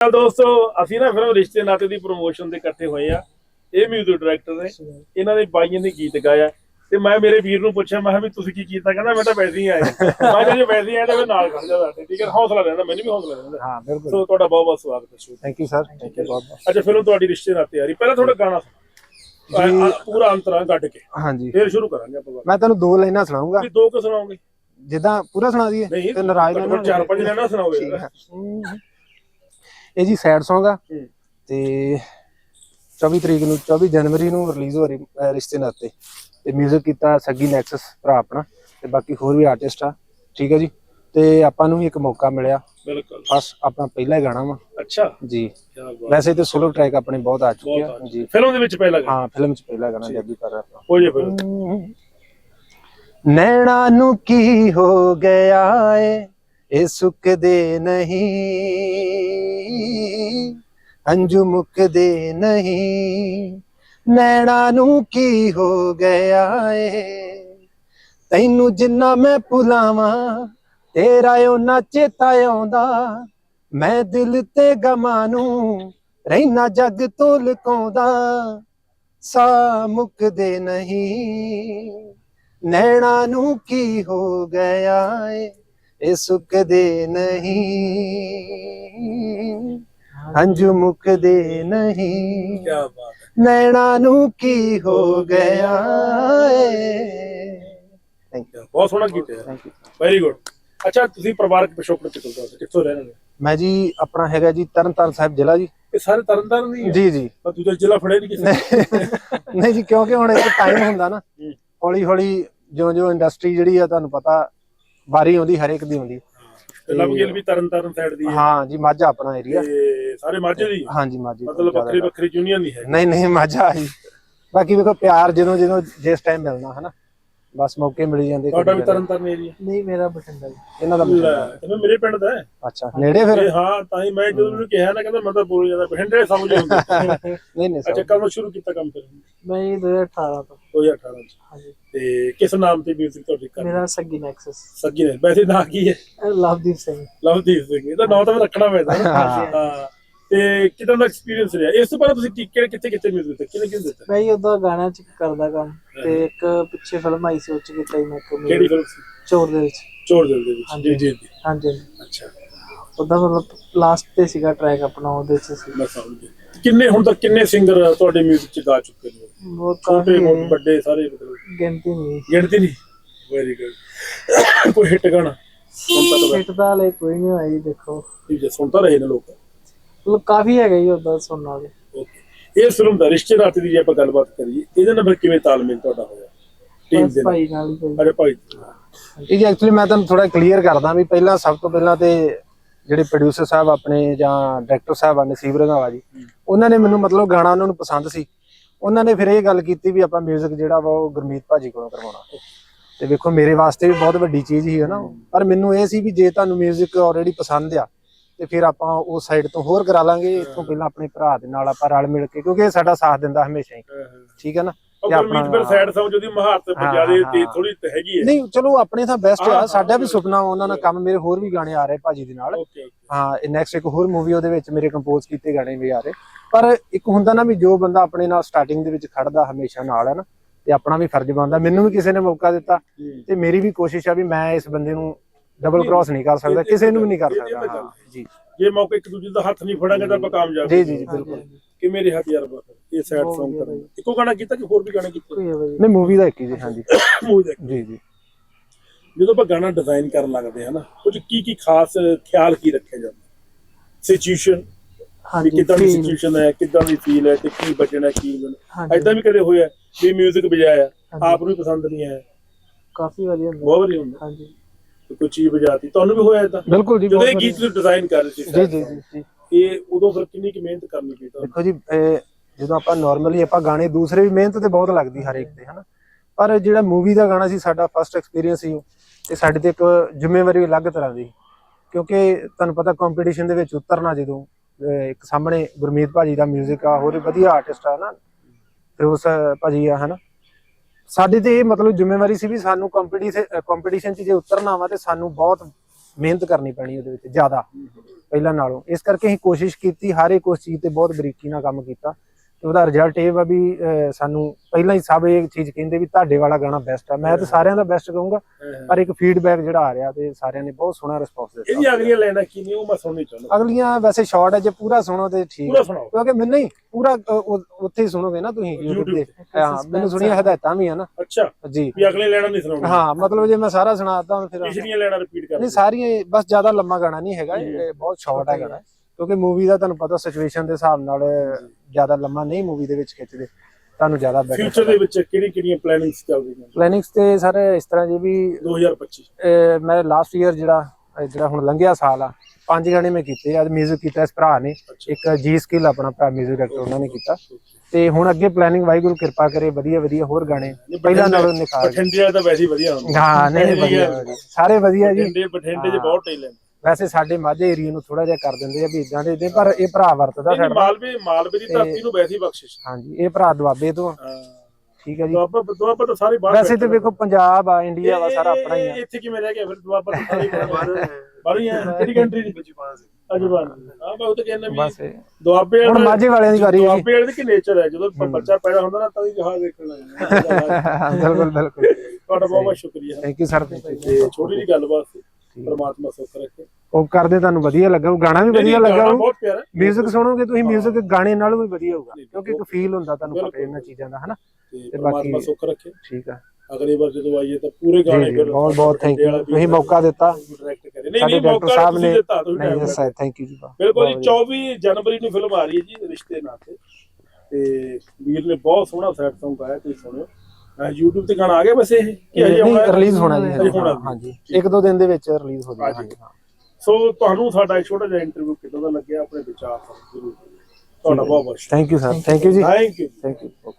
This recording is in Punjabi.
ਚਲ ਦੋਸਤੋ ਅਸੀਂ ਨਾ ਫਿਲਮ ਰਿਸ਼ਤੇ ਨਾਤੇ ਦੀ ਪ੍ਰੋਮੋਸ਼ਨ ਦੇ ਇਕੱਠੇ ਹੋਏ ਆ। ਇਹ ਮਿਊਜ਼ਿਕ ਡਾਇਰੈਕਟਰ ਨੇ ਇਹਨਾਂ ਦੇ ਬਾਈਆਂ ਨੇ ਗੀਤ ਗਾਇਆ ਤੇ ਮੈਂ ਮੇਰੇ ਵੀਰ ਨੂੰ ਪੁੱਛਿਆ ਮੈਂ ਕਿਹਾ ਵੀ ਤੁਸੀਂ ਕੀ ਕੀਤਾ? ਕਹਿੰਦਾ ਮੈਂ ਤਾਂ ਵੈਸੇ ਹੀ ਆਇਆ। ਮੈਂ ਕਿਹਾ ਜੇ ਵੈਸੇ ਆਇਆ ਤਾਂ ਫਿਰ ਨਾਲ ਖੜ ਜਾ ਠੀਕ ਹੈ ਹੌਸਲਾ ਰਹਿੰਦਾ ਮੈਨੂੰ ਵੀ ਹੌਸਲਾ ਰਹਿੰਦਾ। ਹਾਂ ਬਿਲਕੁਲ। ਸੋ ਤੁਹਾਡਾ ਬਹੁਤ ਬਹੁਤ ਸਵਾਗਤ ਹੈ ਸ਼ੁਭ thank you sir thank you ਬਹੁਤ ਬਹੁਤ ਅੱਛਾ ਫਿਲਮ ਤੁਹਾਡੀ ਰਿਸ਼ਤੇ ਨਾਤੇ ਆ ਰਹੀ। ਪਹਿਲਾਂ ਤੁਹਾਡਾ ਗਾਣਾ ਸੁਣਾਓ। ਪੂਰਾ ਅੰਤਰਾ ਕੱਢ ਕੇ। ਹਾਂਜੀ। ਫਿਰ ਸ਼ੁਰੂ ਕਰਾਂਗੇ ਆਪਾਂ ਮੈਂ ਤੁਹਾਨੂੰ ਦੋ ਲਾਈਨਾਂ ਸੁਣਾਉਂਗਾ। ਦੋ ਕਿ ਸੁਣਾਓਗੇ? ਜਿੱਦਾਂ ਪੂਰਾ ਸੁਣਾ ਦਈਏ ਤੇ ਨਾਰਾਜ਼ ਨਾ ਘੱਟ ਚਾਰ ਪੰਜ ਸੁਣਾਓਗੇ। ਠੀਕ ਆ। ਇਹ ਜੀ ਸੈਡ Song ਆ। ਤੇ 24 ਤਰੀਕ ਨੂੰ 24 ਜਨਵਰੀ ਨੂੰ ਰਿਲੀਜ਼ ਹੋ ਰਹੀ ਅਹ ਰਿਸ਼ਤੇ ਨਾਤੇ। ਤੇ 뮤직 ਕੀਤਾ ਸੱਗੀ ਨੈਕਸਸ ਭਰਾ ਆਪਣਾ ਤੇ ਬਾਕੀ ਹੋਰ ਵੀ ਆਰਟਿਸਟ ਆ। ਠੀਕ ਹੈ ਜੀ। ਤੇ ਆਪਾਂ ਨੂੰ ਵੀ ਇੱਕ ਮੌਕਾ ਮਿਲਿਆ। ਬਿਲਕੁਲ। ਬਸ ਆਪਣਾ ਪਹਿਲਾ ਹੀ ਗਾਣਾ ਵਾ। ਅੱਛਾ। ਜੀ। ਕੀ ਬਾਤ। ਵੈਸੇ ਤੇ ਸੋਲੋ ਟਰੈਕ ਆਪਣੇ ਬਹੁਤ ਆ ਚੁੱਕੇ ਬਹੁਤ ਆ ਜੀ। ਫਿਲਮ ਦੇ ਵਿੱਚ ਪਹਿਲਾ ਗਾਣਾ। ਹਾਂ ਫਿਲਮ ਚ ਪਹਿਲਾ ਗਾਣਾ ਜੱਗੀ ਕਰ ਰਿਹਾ ਹੋ ਜੇ ਫਿਰ। ਨੈਣਾ ਨੂੰ ਕੀ ਹੋ ਗਿਆ ਏ? ਇਹ ਸੁੱਕਦੇ ਨਹੀਂ, ਅੰਜੂ ਮੁੱਕਦੇ ਨਹੀਂ। ਨੈਣਾ ਨੂੰ ਕੀ ਹੋ ਗਿਆ ਏ? ਤੈਨੂੰ ਜਿੰਨਾ ਮੈਂ ਭੁਲਾਵਾਂ, ਤੇਰਾ ਉਹਨਾਂ ਚੇਤਾ ਆਉਂਦਾ। ਮੈਂ ਦਿਲ ਤੇ ਗਮਾਂ ਨੂੰ ਰਹਿਣਾ ਜੱਗ ਤੋਂ ਲੁਕਾਉਂਦਾ। ਸਾ ਮੁੱਕਦੇ ਨਹੀਂ, ਨੈਣਾ ਨੂੰ ਕੀ ਹੋ ਗਿਆ ਏ? ਇਹ ਸੁੱਕਦੇ ਨਹੀਂ। ਹੰਝੂ ਮੁੱਕਦੇ ਨਹੀਂ। ਕੀ ਬਾਤ ਨੈਣਾ ਨੂੰ ਕੀ ਹੋ ਗਿਆ ਏ। ਥੈਂਕ ਯੂ ਬਹੁਤ ਸੋਹਣਾ ਗੀਤ ਹੈ। ਥੈਂਕ ਯੂ ਵੈਰੀ ਗੁੱਡ ਅੱਛਾ ਤੁਸੀਂ ਪਰਿਵਾਰਕ ਪਿਛੋਕੜ ਕਿੱਥੋਂ ਦਾ ਕਿੱਥੋਂ ਰਹਿਣ ਵਾਲੇ ਮੈਂ ਜੀ ਆਪਣਾ ਹੈਗਾ ਜੀ ਤਰਨਤਾਰਨ ਸਾਹਿਬ ਜ਼ਿਲ੍ਹਾ ਜੀ। ਇਹ ਸਾਰੇ ਤਰਨਤਾਰਨ ਦੀ ਹੈ ਜੀ ਜੀ। ਪਰ ਦੂਜਾ ਜ਼ਿਲ੍ਹਾ ਫੜਿਆ ਨਹੀਂ ਕਿਸੇ। ਨਹੀਂ ਜੀ ਕਿਉਂਕਿ ਹੁਣ ਇੱਕ ਟਾਈਮ ਹੁੰਦਾ ਨਾ। ਹੌਲੀ ਹੌਲੀ ਜਿਉਂ ਜਿਉਂ ਇੰਡਸਟਰੀ ਜਿਹੜੀ ਆ ਤੁਹਾਨੂੰ ਪਤਾ ਵਾਰੀ ਆਉਂਦੀ ਹਰੇਕ ਦੀ ਆਉਂਦੀ। ਤੇ ਲਵਗਿਲ ਵੀ ਤਰਨਤਾਰਨ ਸਾਈਡ ਦੀ। ਹੈ ਹਾਂ ਜੀ ਮਾਝਾ ਆਪਣਾ ਏਰੀਆ ਤੇ ਸਾਰੇ ਮਾਝੇ ਦੀ? ਹੈ। ਹਾਂਜੀ ਮਾਝੀ ਮਤਲਬ ਵੱਖਰੀ ਵੱਖਰੀ ਯੂਨੀਅਨ ਦੀ ਹੈ ਨਹੀਂ ਨਹੀਂ ਮਾਝਾ ਹੀ। ਬਾਕੀ ਵੇਖੋ ਪਿਆਰ ਜਦੋਂ ਜਦੋਂ ਜਿਸ ਟਾਈਮ ਮਿਲਣਾ ਹਨਾ। ਬਸ ਮੌਕੇ ਮਿਲ ਜਾਂਦੇ ਤੁਹਾਡਾ ਵੀ ਤਰਨਤਾਰਨ ਏਰੀਆ ਨਹੀਂ ਮੇਰਾ ਬਠਿੰਡਾ ਜੀ ਇਹਨਾਂ ਦਾ ਬਠਿੰਡਾ। ਮੇਰੇ ਪਿੰਡ ਦਾ ਹੈ। ਅੱਛਾ ਨੇੜੇ ਫਿਰ? ਇਹ ਹਾਂ ਤਾਂ ਹੀ ਮੈਂ ਜਦੋਂ ਉਹਨੂੰ ਕਿਹਾ ਨਾ ਕਹਿੰਦਾ ਮੈਂ ਤਾਂ ਬੋਲ ਜਾਂਦਾ ਬਠਿੰਡੇ ਸਮਝ ਆਉਂਦਾ। ਨਹੀਂ ਨਹੀਂ ਅੱਛਾ ਸਰ ਕਦੋਂ ਸ਼ੁਰੂ ਕੀਤਾ ਕੰਮ ਫਿਰ ਮੈਂ ਜੀ 2018 ਤੋਂ। 2018 ਚ। ਹਾਂਜੀ। ਤੇ ਕਿਸ ਨਾਮ ਤੇ ਮਿਊਜ਼ਿਕ ਤੁਹਾਡੀ ਕਰ ਮੇਰਾ ਸੱਗੀ ਨੈਕਸਸ। ਸੱਗੀ ਨੇ ਵੈਸੇ ਨਾਂ ਕੀ ਹੈ? ਲਵਦੀਪ ਸਿੰਘ। ਲਵਦੀਪ ਸਿੰਘ। ਇਹਦਾ ਨਾਮ ਤਾਂ ਮੈਂ ਰੱਖਣਾ ਪੈਂਦਾ। ਨਾ। ਹਾਂ। ਹਾਂ। ਤੇ ਕਿਦਾਂ ਦਾ ਐਕਸਪੀਰੀਅੰਸ ਰਿਹਾ? ਇਸ ਤੋਂ ਪਹਿਲਾਂ ਤੁਸੀਂ ਕੀ- ਕਿਹੜੇ ਕਿੱਥੇ ਕਿੱਥੇ ਮਿਊਜ਼ਿਕ ਦਿੱਤਾ? ਕਿਹਨੇ ਕਿਹਨੇ ਦਿੱਤਾ? ਮੈਂ ਜੀ ਉਦੋਂ ਗਾਣਾ ਚ ਕਰਦਾ ਕੰਮ ਤੇ ਇੱਕ ਪਿੱਛੇ ਫਿਲਮ ਆਈ ਸੀ ਉਹ ਚ ਕੀਤਾ ਸੀ ਮੈਂ ਇੱਕ ਕਿਹੜੀ ਫਿਲਮ ਸੀ? ਚੋਰ ਦੇ ਵਿੱਚ ਚੋਰ ਦੇ ਵਿੱਚ। ਹਾਂਜੀ। ਜੀ ਜੀ ਜੀ। ਹਾਂਜੀ। ਅੱਛਾ। ਉਹਦਾ ਮਤਲਬ ਲਾਸਟ ਤੇ ਸੀਗਾ ਟਰੈਕ ਆਪਣਾ ਉਹਦੇ ਚ ਸੀ। ਮੈਂ ਸਮਝ ਗਿਆ। ਕਿੰਨੇ ਹੁਣ ਤੱਕ ਕਿੰਨੇ ਸਿੰਗਰ ਤੁਹਾਡੇ ਮਿਊਜ਼ਿਕ ਚ ਗਾ ਚੁੱਕੇ ਨੇ? ਬਹੁਤ ਛੋਟੇ ਕਾਫੀ ਮੋਟੇ ਵੱਡੇ ਸਾਰੇ ਮਤਲਬ। ਗਿਣਤੀ ਨਹੀਂ। ਗਿਣਤੀ ਨਹੀਂ? ਵੈਰੀ ਗੁੱਡ ਕੋਈ ਹਿੱਟ ਗਾਣਾ? ਹਿੱਟ ਦਾ? ਕੋਈ ਨਹੀਂ ਆਈ ਦੇਖੋ। ਹੈ ਸੁਣਤਾ ਰਹੇ ਨੇ ਲੋਕ। ਮਤਲਬ ਕਾਫੀ ਹੈਗਾ ਜੀ ਉਹਦਾ ਸੁਣਨ ਵਾਲੇ ਓਕੇ ਇਹ ਫਿਲਮ ਦਾ ਰਿਸ਼ਤੇ ਨਾਤੇ ਦੀ ਜੇ ਆਪਾਂ ਗੱਲਬਾਤ ਕਰੀਏ ਇਹਦੇ ਨਾਲ ਫਿਰ ਕਿਵੇਂ ਤਾਲਮੇਲ ਤੁਹਾਡਾ ਹੋਇਆ ਟੀਮ ਬਸ ਦੇ ਨਾਲ ਭਾਈ ਨਾਲ ਹੀ ਕੋਈ ਅਰੇ ਭਾਈ ਇਹ ਜੀ ਐਕਚੁਅਲੀ ਮੈਂ ਤੁਹਾਨੂੰ ਥੋੜਾ ਕਲੀਅਰ ਕਰਦਾ ਵੀ ਪਹਿਲਾਂ ਸਭ ਤੋਂ ਪਹਿਲਾਂ ਤੇ ਜਿਹੜੇ ਪ੍ਰੋਡਿਊਸਰ ਸਾਹਿਬ ਆਪਣੇ ਜਾਂ ਡਾਇਰੈਕਟਰ ਸਾਹਿਬ ਆ ਨਸੀਬ ਰੰਗਾਵਾ ਜੀ ਉਹਨਾਂ ਨੇ ਮੈਨੂੰ ਮਤਲਬ ਗਾਣਾ ਉਹਨਾਂ ਨੂੰ ਪਸੰਦ ਸੀ ਉਹਨਾਂ ਨੇ ਫਿਰ ਇਹ ਗੱਲ ਕੀਤੀ ਵੀ ਆਪਾਂ 뮤직 ਜਿਹੜਾ ਵਾ ਉਹ ਗੁਰਮੀਤ ਭਾਜੀ ਕੋਲੋਂ ਕਰਵਾਉਣਾ ਤੇ ਵੇਖੋ ਮੇਰੇ ਵਾਸਤੇ ਵੀ ਬਹੁਤ ਵੱਡੀ ਚੀਜ਼ ਹੀ ਹੈ ਨਾ ਉਹ। ਪਰ ਮੈਨੂੰ ਇਹ ਸੀ ਵੀ ਜੇ ਤੁਹਾਨੂੰ 뮤직 ਆਲਰੇਡੀ ਪਸੰਦ ਆ ਤੇ ਫਿਰ ਆਪਾਂ ਉਸ ਸਾਈਡ ਤੋਂ ਹੋਰ ਕਰਾ ਲਾਂਗੇ ਇੱਥੋਂ ਪਹਿਲਾਂ ਆਪਣੇ ਭਰਾ ਦੇ ਨਾਲ ਆਪਾਂ ਰਲ ਮਿਲ ਕੇ ਕਿਉਂਕਿ ਇਹ ਸਾਡਾ ਸਾਥ ਦਿੰਦਾ ਹਮੇਸ਼ਾ ਹੀ। ਠੀਕ ਹੈ ਨਾ? ਤੇ ਗੁਰਮੀਤ ਫਿਰ ਸਾਈਡ ਸਮਝ ਉਹਦੀ ਮਹਾਰਤ ਜਿਆਦੇ ਤੇ। ਥੋੜੀ ਹੈਗੀ ਹੈ। ਨਹੀਂ ਚਲੋ ਆਪਣੇ ਤਾਂ ਬੈਸਟ ਆ ਸਾਡਾ ਵੀ। ਸੁਪਨਾ ਉਹਨਾਂ ਨਾਲ ਕੰਮ ਮੇਰੇ ਹੋਰ ਵੀ ਗਾਣੇ ਆ ਰਹੇ ਭਾਜੀ ਦੇ ਨਾਲ। ਹਾਂ ਨੈਕਸਟ ਇੱਕ ਹੋਰ ਮੂਵੀ ਉਹਦੇ ਵਿੱਚ ਮੇਰੇ ਕੰਪੋਜ਼ ਕੀਤੇ ਗਾਣੇ ਵੀ ਆ ਰਹੇ। ਪਰ ਇੱਕ ਹੁੰਦਾ ਨਾ ਵੀ ਜੋ ਬੰਦਾ ਆਪਣੇ ਨਾਲ ਸਟਾਰਟਿੰਗ ਦੇ ਵਿੱਚ ਖੜਦਾ ਹਮੇਸ਼ਾ ਨਾਲ ਹੈ ਨਾ? ਤੇ ਆਪਣਾ ਵੀ ਫਰਜ਼ ਬਣਦਾ। ਮੈਨੂੰ ਵੀ ਕਿਸੇ ਨੇ ਮੌਕਾ ਦਿੱਤਾ ਤੇ ਮੇਰੀ ਵੀ ਕੋਸ਼ਿਸ਼ ਆ ਵੀ ਮੈਂ ਇਸ ਬੰਦੇ ਨੂੰ ਡਬਲ ਕ੍ਰਾਸ ਨਹੀਂ ਕਰ ਸਕਦਾ ਕਿਸੇ ਨੂੰ ਵੀ ਨਹੀਂ ਕਰ ਸਕਦਾ ਹਾਂ। ਜੀ। ਜੇ ਮੌਕੇ ਇੱਕ ਦੂਜੇ ਦਾ ਹੱਥ ਨਹੀਂ ਫੜਾਂਗੇ ਤਾਂ ਆਪਾਂ ਕਾਮਯਾਬ ਜੀ ਜੀ ਜੀ ਹਾਂਜੀ, ਬਿਲਕੁਲ। ਹਾਂਜੀ। ਕਿ ਮੇਰੇ ਹੱਥ ਯਾਰ ਬਾਤ ਇਹ ਸੈਡ Song ਬਾਈ। ਇੱਕੋ ਗਾਣਾ ਕੀਤਾ ਕਿ ਹੋਰ ਵੀ ਗਾਣੇ ਕੀਤੇ? ਨਹੀਂ ਮੂਵੀ ਦਾ ਇੱਕ ਹੀ ਜੀ ਹਾਂਜੀ। ਮੂਵੀ ਦੇ ਜੀ ਜੀ। ਜਦੋਂ ਆਪਾਂ ਗਾਣਾ ਡਿਜ਼ਾਈਨ ਕਰਨ ਲੱਗਦੇ ਹਾਂ ਨਾ ਕੁਝ ਕੀ ਕੀ ਖਾਸ ਖਿਆਲ ਕੀ ਰੱਖਿਆ ਜਾਂਦਾ? ਸਿਚੁਏਸ਼ਨ ਵੀ ਹਾਂਜੀ ਕਿੱਦਾਂ ਦੀ feel, ਸਿਚੁਏਸ਼ਨ ਹੈ ਕਿੱਦਾਂ ਦੀ ਫੀਲ ਹੈ ਤੇ ਕੀ ਬਚਣਾ ਕੀ ਨਹੀਂ। ਹਾਂਜੀ। ਐਦਾਂ ਵੀ ਕਦੇ ਹੋਇਆ ਵੀ 뮤직 ਵਜਾਇਆ ਹਾਂਜੀ। ਆਪ ਨੂੰ ਵੀ ਪਸੰਦ ਨਹੀਂ ਆਇਆ ਕਾਫੀ ਵਧੀਆ ਹੁੰਦਾ। ਬਹੁਤ ਵਾਰੀ ਹੁੰਦਾ। ਹਾਂਜੀ। ਕੋਈ ਚੀਜ਼ ਵਜਾਤੀ। ਤੁਹਾਨੂੰ ਵੀ ਹੋਇਆ ਏਦਾਂ? ਬਿਲਕੁਲ ਜੀ ਜਦੋਂ ਇਹ ਗੀਤ ਨੂੰ ਡਿਜ਼ਾਈਨ ਕਰ ਰਹੇ ਸੀ ਜੀ ਜੀ ਜੀ ਇਹ ਉਦੋਂ ਫਿਰ ਕਿੰਨੀ ਕੁ ਮਿਹਨਤ ਕਰਨੀ ਪਈ ਤੁਹਾਨੂੰ? ਦੇਖੋ ਜੀ ਜਦੋਂ ਆਪਾਂ ਨਾਰਮਲੀ ਆਪਾਂ ਗਾਣੇ ਦੂਸਰੇ ਵੀ ਮਿਹਨਤ ਤੇ ਬਹੁਤ ਲੱਗਦੀ ਹਰ ਇੱਕ ਤੇ ਹਨਾ? ਪਰ ਜਿਹੜਾ ਮੂਵੀ ਦਾ ਗਾਣਾ ਸੀ ਸਾਡਾ ਫਰਸਟ ਐਕਸਪੀਰੀਅੰਸ ਸੀ ਤੇ ਸਾਡੇ ਤੇ ਇੱਕ ਜ਼ਿੰਮੇਵਾਰੀ ਅਲੱਗ ਤਰ੍ਹਾਂ ਦੀ ਕਿਉਂਕਿ ਤੁਹਾਨੂੰ ਪਤਾ ਕੰਪੀਟੀਸ਼ਨ ਦੇ ਵਿੱਚ ਉਤਰਨਾ ਜਦੋਂ ਇੱਕ ਸਾਹਮਣੇ ਗੁਰਮੀਤ ਭਾਜੀ ਦਾ 뮤직 ਆ ਹੋਰ ਵਧੀਆ ਆਰਟਿਸਟ ਆ ਨਾ ਫਿਰੋਜ਼ ਭਾਜੀ ਆ ਹਨਾ? ਸਾਡੇ ਤੇ ਇਹ ਮਤਲਬ ਜ਼ਿੰਮੇਵਾਰੀ ਸੀ ਵੀ ਸਾਨੂੰ ਕੰਪੀਟੀਸ਼ਨ ਕੰਪੀਟੀਸ਼ਨ 'ਚ ਜੇ ਉਤਰਨਾ ਵਾ ਤੇ ਸਾਨੂੰ ਬਹੁਤ ਮਿਹਨਤ ਕਰਨੀ ਪੈਣੀ ਉਹਦੇ ਵਿੱਚ ਜ਼ਿਆਦਾ ਪਹਿਲਾਂ ਨਾਲੋਂ। ਇਸ ਕਰਕੇ ਅਸੀਂ ਕੋਸ਼ਿਸ਼ ਕੀਤੀ ਹਰ ਇੱਕ ਉਸ ਚੀਜ਼ ਤੇ ਬਹੁਤ ਬਰੀਕੀ ਨਾਲ ਕੰਮ ਕੀਤਾ। ਤੇ ਉਹਦਾ ਰਿਜ਼ਲਟ ਇਹ ਵਾ ਵੀ ਸਾਨੂੰ ਪਹਿਲਾਂ ਹੀ ਸਭ ਇਹ ਚੀਜ਼ ਕਹਿੰਦੇ ਵੀ ਤੁਹਾਡੇ ਵਾਲਾ ਗਾਣਾ ਬੈਸਟ ਆ। ਮੈਂ ਤਾਂ ਸਾਰਿਆਂ ਦਾ ਬੈਸਟ ਕਹੂੰਗਾ ਪਰ ਇੱਕ ਫੀਡਬੈਕ ਜਿਹੜਾ ਆ ਰਿਹਾ ਤੇ ਸਾਰਿਆਂ ਨੇ ਬਹੁਤ ਸੋਹਣਾ ਰਿਸਪੌਂਸ ਦਿੱਤਾ। ਇਹਦੀ ਅਗਲੀਆਂ ਲੈਣਾ ਕੀ ਨੇ ਉਹ ਮੈਂ ਸੁਣਨੀ ਚਾਹੁੰਦਾ। ਅਗਲੀਆਂ ਵੈਸੇ ਸ਼ਾਰਟ ਹੈ ਜੇ ਪੂਰਾ ਸੁਣੋ ਤੇ ਠੀਕ ਕਿਉਂਕਿ ਮੈਨੂੰ ਨਹੀਂ ਪੂਰਾ ਉੱਥੇ ਹੀ ਸੁਣੋਗੇ ਨਾ ਤੁਸੀਂ YouTube ਤੇ। ਹਾਂ ਮੈਨੂੰ ਸੁਣੀਆਂ ਹਦਾਇਤਾਂ ਵੀ ਆ ਨਾ। ਅੱਛਾ ਜੀ। ਵੀ ਅਗਲੇ ਲੈਣਾ ਨਹੀਂ ਸੁਣਾਉਣਾ ਹਾਂ ਮਤਲਬ ਜੇ ਮੈਂ ਸਾਰਾ ਸੁਣਾਤਾ ਫਿਰ ਪਿਛਲੀਆਂ ਲੈਣਾ ਰਿਪੀਟ ਕਰ ਨਹੀਂ ਸਾਰੀਆਂ ਬਸ ਜ਼ਿਆਦਾ ਲੰਮਾ ਗਾਣਾ ਨਹੀਂ ਹੈਗਾ ਬਹੁਤ ਸ਼ਾਰਟ ਹੈ ਗਾਣਾ। ਕਿਉਂਕਿ ਮੂਵੀ ਦਾ ਤੁਹਾਨੂੰ ਪਤਾ ਸਿਚੁਏਸ਼ਨ ਦੇ ਹਿਸਾਬ ਨਾਲ ਜ਼ਿਆਦਾ ਲੰਮਾ ਨਹੀਂ ਮੂਵੀ ਦੇ ਵਿੱਚ ਖਿੱਚਦੇ ਤੁਹਾਨੂੰ ਜ਼ਿਆਦਾ ਬੈਟਰ ਫਿਊਚਰ ਦੇ ਵਿੱਚ ਕਿਹੜੀ ਕਿਹੜੀਆਂ ਪਲੈਨਿੰਗਸ ਚੱਲ ਰਹੀਆਂ ਪਲੈਨਿੰਗਸ ਤੇ ਸਰ ਇਸ ਤਰ੍ਹਾਂ ਜੀ ਵੀ 2025 ਅਹ ਮੈਂ ਲਾਸਟ ਈਅਰ ਜਿਹੜਾ ਅਹ ਜਿਹੜਾ ਹੁਣ ਲੰਘਿਆ ਸਾਲ ਆ ਪੰਜ ਗਾਣੇ ਮੈਂ ਕੀਤੇ ਅੱਜ 뮤직 ਕੀਤਾ ਇਸ ਭਰਾ ਨੇ ਇੱਕ ਜੀ ਸਕਿੱਲ ਆਪਣਾ ਭਰਾ 뮤직 ਡਾਇਰੈਕਟਰ ਉਹਨਾਂ ਨੇ ਕੀਤਾ ਤੇ ਹੁਣ ਅੱਗੇ ਪਲੈਨਿੰਗ ਵਾਹਿਗੁਰੂ ਕਿਰਪਾ ਕਰੇ ਵਧੀਆ ਵਧੀਆ ਹੋਰ ਗਾਣੇ ਪਹਿਲਾਂ ਨਾਲੋਂ ਨਿਖਾਰ ਬਠਿੰਡੇ ਵਾਲੇ ਤਾਂ ਵੈਸੇ ਹੀ ਵਧੀਆ ਹੁੰਦੇ ਹਾਂ ਨਹੀਂ ਨਹੀਂ ਵਧੀਆ ਵਧੀਆ। ਸਾਰੇ ਵਧੀਆ ਜੀ ਬਠਿੰਡੇ ਬਠਿੰਡੇ 'ਚ ਬਹੁਤ ਟੈਲੈਂਟ ਵੈਸੇ ਸਾਡੇ ਮਾਝੇ ਏਰੀਆ ਨੂੰ ਥੋੜਾ ਜਿਹਾ ਕਰ ਦਿੰਦੇ ਆ ਵੀ ਇਦਾਂ ਦੇ ਦੇ ਪਰ ਇਹ ਭਰਾ ਵਰਤਦਾ ਸਾਡਾ। ਮਾਲਵੇ ਮਾਲਵੇ ਦੀ ਧਰਤੀ ਨੂੰ ਵੈਸੇ ਬਖਸ਼ਿਸ਼। ਹਾਂਜੀ ਇਹ ਭਰਾ ਦੁਆਬੇ ਤੋਂ ਠੀਕ ਹੈ ਜੀ। ਦੁਆਬਾ ਦੁਆਬਾ ਤਾਂ ਸਾਰੇ ਬਾਹਰ ਵੈਸੇ ਤੇ ਵੇਖੋ ਪੰਜਾਬ ਆ ਇੰਡੀਆ ਵਾ ਸਾਰਾ ਆਪਣਾ ਹੀ ਆ। ਇੱਥੇ ਕਿਵੇਂ ਰਹਿ ਗਿਆ ਫਿਰ? ਦੁਆਬਾ ਤਾਂ ਸਾਰੇ ਬਾਹਰ ਬਾਹਰ ਹੀ ਆ। ਕਿਹੜੀ ਕੰਟਰੀ ਦੀ? ਅਜਬਾਨ ਹਾਂ ਮੈਂ ਉਹ ਤਾਂ ਕਹਿੰਦਾ ਵੀ ਬਸ ਇਹ। ਦੁਆਬੇ ਹੁਣ ਮਾਝੇ ਵਾਲਿਆਂ ਦੀ ਵਾਰੀ ਹੈ ਦੁਆਬੇ ਵਾਲੇ ਦੀ ਕੀ ਨੇਚਰ ਹੈ? ਜਦੋਂ ਬੱਚਾ ਪੈਦਾ ਹੁੰਦਾ ਨਾ ਤਾਂ ਹੀ ਜਹਾਜ਼ ਦੇਖਣ ਲੱਗ ਜਾਂਦਾ ਬਿਲਕੁਲ ਬਿਲਕੁਲ। ਤੁਹਾਡਾ ਬਹੁਤ ਬਹੁਤ ਸ਼ੁਕਰੀਆ। Thank you sir thank you ਤੇ ਛੋਟੀ ਜਿਹੀ ਗੱਲਬਾਤ ਸੀ। ਪਰਮਾਤਮਾ ਸੁੱਖ ਰੱਖੇ ਉਹ ਕਰਦੇ ਤੁਹਾਨੂੰ ਵਧੀਆ ਲੱਗਾ ਉਹ ਗਾਣਾ ਵੀ ਵਧੀਆ ਲੱਗਾ ਉਹ ਮਿਊਜ਼ਿਕ ਸੁਣੋਗੇ ਤੁਸੀਂ ਮਿਊਜ਼ਿਕ ਗਾਣੇ ਨਾਲ ਵੀ ਵਧੀਆ ਹੋਊਗਾ ਕਿਉਂਕਿ ਇੱਕ ਫੀਲ ਹੁੰਦਾ ਤੁਹਾਨੂੰ ਪਤਾ ਇਹਨਾਂ ਚੀਜ਼ਾਂ ਦਾ ਹਨਾ? ਤੇ ਪਰਮਾਤਮਾ ਸੁੱਖ ਰੱਖੇ। ਠੀਕ ਆ। ਅਗਲੀ ਵਾਰ ਜਦੋਂ ਆਈਏ ਤਾਂ ਪੂਰੇ ਗਾਣੇ ਕਰ ਬਹੁਤ ਬਹੁਤ ਥੈਂਕ ਯੂ ਤੁਸੀਂ ਮੌਕਾ ਦਿੱਤਾ। ਡਾਇਰੈਕਟ ਡਾਕਟਰ ਸਾਹਿਬ ਨੇ ਨਹੀਂ ਸਰ ਥੈਂਕ ਯੂ ਜੀ ਬਿਲਕੁਲ 24 ਜਨਵਰੀ ਨੂੰ ਫਿਲਮ ਆ ਰਹੀ ਹੈ ਜੀ ਰਿਸ਼ਤੇ ਨਾਤੇ ਤੇ। ਵੀਰ ਨੇ ਬਹੁਤ ਸੋਹਣਾ ਸੈਟ Song ਗਾਇਆ ਤੁਸੀਂ ਸੁਣਿਓ। YouTube ਤੇ ਗਾਣਾ ਆ ਗਿਆ ਵੈਸੇ ਇਹ? ਕਿ ਹਜੇ ਆਉਣਾ ਹੈ? ਰਿਲੀਜ਼ ਹੋਣਾ ਜੀ ਹਜੇ। ਹੋਣਾ ਹਾਂ, ਹਾਂਜੀ। ਇੱਕ ਦੋ ਦਿਨ ਦੇ ਵਿੱਚ ਰਿਲੀਜ਼ ਹੋ ਜਾਏਗਾ ਹਾਂਜੀ। ਹਾਂ ਸੋ ਤੁਹਾਨੂੰ ਸਾਡਾ ਇੱਕ ਛੋਟਾ ਜਿਹਾ ਇੰਟਰਵਿਊ ਕਿਦਾਂ ਦਾ ਲੱਗਿਆ? ਆਪਣੇ ਵਿਚਾਰ ਸਾਨੂੰ ਜ਼ਰੂਰ ਤੁਹਾਡਾ ਬਹੁਤ ਬਹੁਤ thank you sir thank you ਜੀ। Thank you thank you